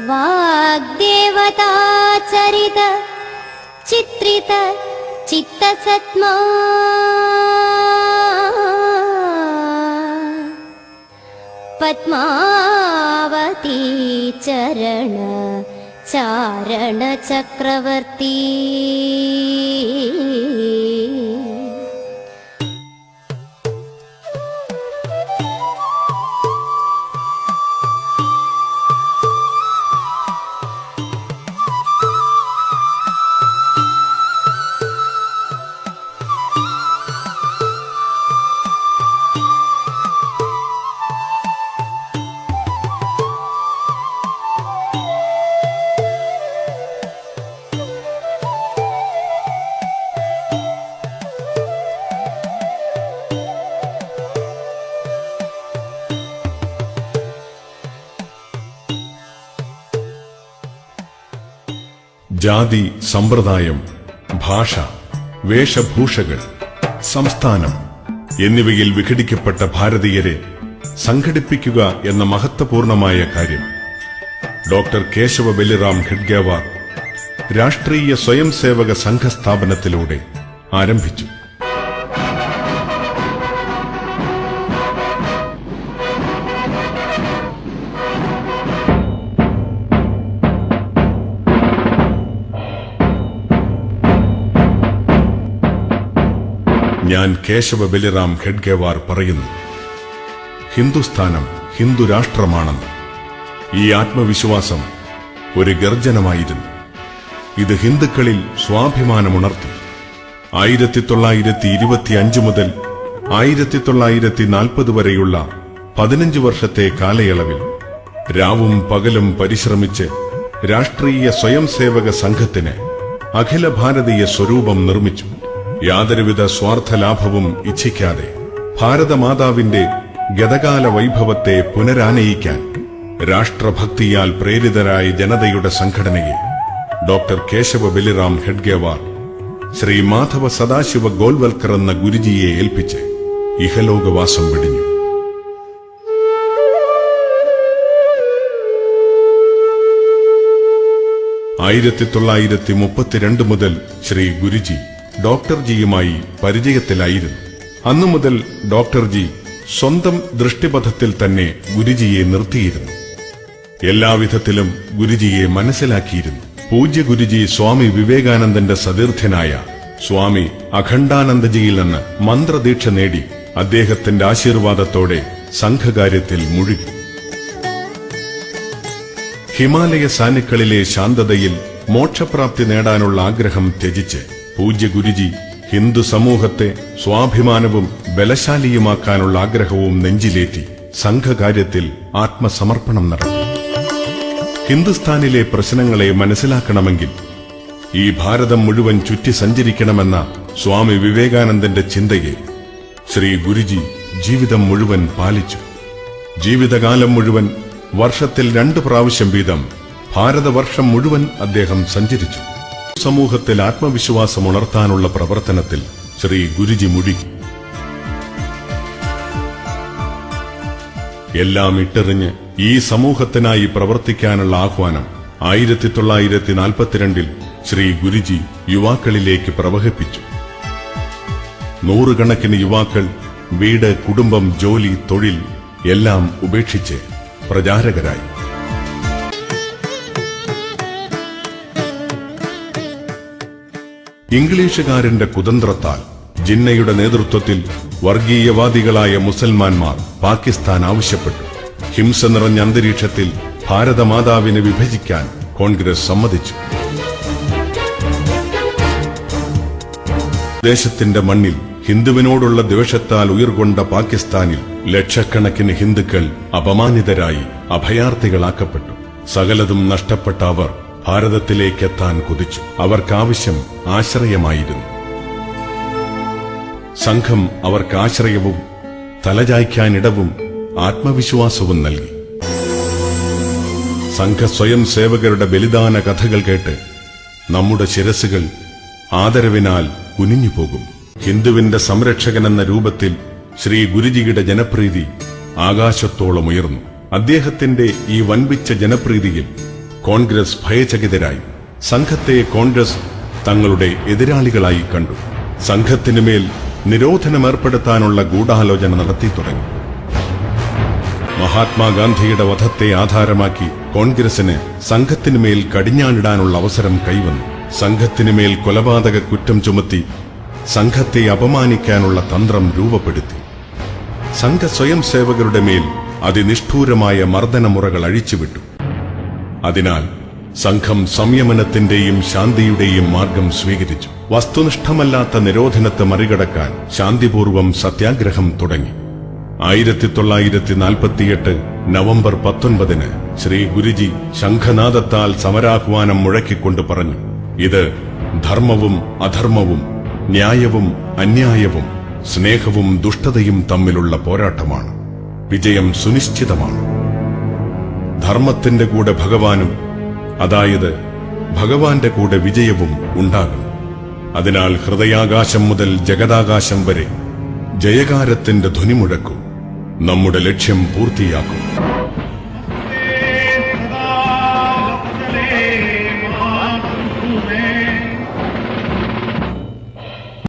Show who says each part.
Speaker 1: वाग्देवताचरित चित्रित चित्तसत्मा। पद्मावती चरण चारणचक्रवर्ती
Speaker 2: ജാതി സമ്പ്രദായം ഭാഷ വേഷഭൂഷകൾ സംസ്ഥാനം എന്നിവയിൽ വിഘടിക്കപ്പെട്ട ഭാരതീയരെ സംഘടിപ്പിക്കുക എന്ന മഹത്വപൂർണമായ കാര്യം. ഡോക്ടർ കേശവ ബലിറാം ഖഡ്ഗേവാർ രാഷ്ട്രീയ സ്വയം സേവക സംഘ സ്ഥാപനത്തിലൂടെ ആരംഭിച്ചു. ഞാൻ കേശവ ബലിറാം ഖഡ്ഗേവാർ പറയുന്നു. ഹിന്ദുസ്ഥാനം ഹിന്ദു രാഷ്ട്രമാണെന്ന്. ഈ ആത്മവിശ്വാസം ഒരു ഗർജനമായിരുന്നു. ഇത് ഹിന്ദുക്കളിൽ സ്വാഭിമാനമുണർത്തി. ആയിരത്തി തൊള്ളായിരത്തി ഇരുപത്തി അഞ്ച് മുതൽ ആയിരത്തി തൊള്ളായിരത്തി നാൽപ്പത് വരെയുള്ള പതിനഞ്ച് വർഷത്തെ കാലയളവിൽ രാവും പകലും പരിശ്രമിച്ച് രാഷ്ട്രീയ സ്വയംസേവക സംഘത്തിന് അഖില ഭാരതീയ സ്വരൂപം നിർമ്മിച്ചു. യാതൊരുവിധ സ്വാർത്ഥ ലാഭവും ഇച്ഛിക്കാതെ ഭാരതമാതാവിന്റെ ഗതകാല വൈഭവത്തെ പുനരാനയിക്കാൻ രാഷ്ട്രഭക്തിയാൽ പ്രേരിതരായ ജനതയുടെ സംഘടനയെ ഡോക്ടർ കേശവ ബലിറാം ഹെഡ്ഗേവാർ ശ്രീ മാധവ സദാശിവ ഗോൽവൽക്കർ എന്ന ഗുരുജിയെ ഏൽപ്പിച്ച് ഇഹലോകവാസം വെടിഞ്ഞു. ആയിരത്തി തൊള്ളായിരത്തി മുപ്പത്തിരണ്ട് മുതൽ ശ്രീ ഗുരുജി ഡോക്ടർ ജിയുമായി പരിചയത്തിലായിരുന്നു. അന്നു മുതൽ ഡോക്ടർ ജി സ്വന്തം ദൃഷ്ടിപഥത്തിൽ തന്നെ ഗുരുജിയെ നിർത്തിയിരുന്നു. എല്ലാവിധത്തിലും ഗുരുജിയെ മനസ്സിലാക്കിയിരുന്നു. പൂജ്യ ഗുരുജി സ്വാമി വിവേകാനന്ദന്റെ സതീർത്ഥ്യനായ സ്വാമി അഖണ്ഡാനന്ദജിയിൽ നിന്ന് മന്ത്രദീക്ഷ നേടി അദ്ദേഹത്തിന്റെ ആശീർവാദത്തോടെ സംഘകാര്യത്തിൽ മുഴുകി. ഹിമാലയ സാനുക്കളിലെ ശാന്തതയിൽ മോക്ഷപ്രാപ്തി നേടാനുള്ള ആഗ്രഹം ത്യജിച്ച് പൂജ്യ ഗുരുജി ഹിന്ദു സമൂഹത്തെ സ്വാഭിമാനവും ബലശാലിയുമാക്കാനുള്ള ആഗ്രഹവും നെഞ്ചിലേറ്റി സംഘകാര്യത്തിൽ ആത്മസമർപ്പണം നടത്തി. ഹിന്ദുസ്ഥാനിലെ പ്രശ്നങ്ങളെ മനസ്സിലാക്കണമെങ്കിൽ ഈ ഭാരതം മുഴുവൻ ചുറ്റി സഞ്ചരിക്കണമെന്ന സ്വാമി വിവേകാനന്ദന്റെ ചിന്തയെ ശ്രീ ഗുരുജി ജീവിതം മുഴുവൻ പാലിച്ചു. ജീവിതകാലം മുഴുവൻ വർഷത്തിൽ രണ്ടു പ്രാവശ്യം വീതം ഭാരതവർഷം മുഴുവൻ അദ്ദേഹം സഞ്ചരിച്ചു. സമൂഹത്തിൽ ആത്മവിശ്വാസം ഉണർത്താനുള്ള പ്രവർത്തനത്തിൽ ശ്രീ ഗുരുജി മുഴുകി എല്ലാം ഇട്ടെറിഞ്ഞ് ഈ സമൂഹത്തിനായി പ്രവർത്തിക്കാനുള്ള ആഹ്വാനം ആയിരത്തി തൊള്ളായിരത്തി നാൽപ്പത്തിരണ്ടിൽ ശ്രീ ഗുരുജി യുവാക്കളിലേക്ക് പ്രവഹിപ്പിച്ചു. നൂറുകണക്കിന് യുവാക്കൾ വീട് കുടുംബം ജോലി തൊഴിൽ എല്ലാം ഉപേക്ഷിച്ച് പ്രചാരകരായി. ഇംഗ്ലീഷുകാരന്റെ കുതന്ത്രത്താൽ ജിന്നയുടെ നേതൃത്വത്തിൽ വർഗീയവാദികളായ മുസൽമാൻമാർ പാകിസ്ഥാൻ ആവശ്യപ്പെട്ടു. ഹിംസ നിറഞ്ഞ അന്തരീക്ഷത്തിൽ ഭാരതമാതാവിനെ വിഭജിക്കാൻ കോൺഗ്രസ് സമ്മതിച്ചു. ദേശത്തിന്റെ മണ്ണിൽ ഹിന്ദുവിനോടുള്ള ദ്വേഷത്താൽ ഉയർകൊണ്ട പാകിസ്ഥാനിൽ ലക്ഷക്കണക്കിന് ഹിന്ദുക്കൾ അപമാനിതരായി അഭയാർത്ഥികളാക്കപ്പെട്ടു. സകലതും നഷ്ടപ്പെട്ട അവർ ഭാരതത്തിലേക്കെത്താൻ കുതിച്ചു. അവർക്കാവശ്യം ആശ്രയമായിരുന്നു. സംഘം അവർക്ക് ആശ്രയവും തലചായ്ക്കാനിടവും ആത്മവിശ്വാസവും നൽകി. സംഘ സ്വയം സേവകരുടെ ബലിദാന കഥകൾ കേട്ട് നമ്മുടെ ശിരസുകൾ ആദരവിനാൽ കുനിഞ്ഞുപോകും ഹിന്ദുവിന്റെ സംരക്ഷകനെന്ന രൂപത്തിൽ ശ്രീ ഗുരുജിയുടെ ജനപ്രീതി ആകാശത്തോളം ഉയർന്നു. അദ്ദേഹത്തിന്റെ ഈ വൻപിച്ച ജനപ്രീതിയിൽ കോൺഗ്രസ് ഭയചകിതരായി. സംഘത്തെ കോൺഗ്രസ് തങ്ങളുടെ എതിരാളികളായി കണ്ടു. സംഘത്തിനുമേൽ നിരോധനമേർപ്പെടുത്താനുള്ള ഗൂഢാലോചന നടത്തി തുടങ്ങി. മഹാത്മാഗാന്ധിയുടെ വധത്തെ ആധാരമാക്കി കോൺഗ്രസിന് സംഘത്തിനുമേൽ കടിഞ്ഞാണിടാനുള്ള അവസരം കൈവന്നു. സംഘത്തിനുമേൽ കൊലപാതക കുറ്റം ചുമത്തി സംഘത്തെ അപമാനിക്കാനുള്ള തന്ത്രം രൂപപ്പെടുത്തി. സംഘ സ്വയം സേവകരുടെ മേൽ അതിനിഷ്ഠൂരമായ മർദ്ദനമുറകൾ അഴിച്ചുവിട്ടു. അതിനാൽ സംഘം സംയമനത്തിന്റെയും ശാന്തിയുടെയും മാർഗം സ്വീകരിച്ചു. വസ്തുനിഷ്ഠമല്ലാത്ത നിരോധനത്തെ മറികടക്കാൻ ശാന്തിപൂർവം സത്യാഗ്രഹം തുടങ്ങി. ആയിരത്തി തൊള്ളായിരത്തി നാൽപ്പത്തിയെട്ട് നവംബർ പത്തൊൻപതിന് ശ്രീ ഗുരുജി ശംഖനാദത്താൽ സമരാഹ്വാനം മുഴക്കിക്കൊണ്ട് പറഞ്ഞു ഇത് ധർമ്മവും അധർമ്മവും ന്യായവും അന്യായവും സ്നേഹവും ദുഷ്ടതയും തമ്മിലുള്ള പോരാട്ടമാണ്. വിജയം സുനിശ്ചിതമാണ്. ധർമ്മത്തിന്റെ കൂടെ ഭഗവാനും അതായത് ഭഗവാന്റെ കൂടെ വിജയവും ഉണ്ടാകും. അതിനാൽ ഹൃദയാകാശം മുതൽ ജഗതാകാശം വരെ ജയകാരത്തിന്റെ ധ്വനി മുഴക്കും നമ്മുടെ ലക്ഷ്യം പൂർത്തിയാക്കും.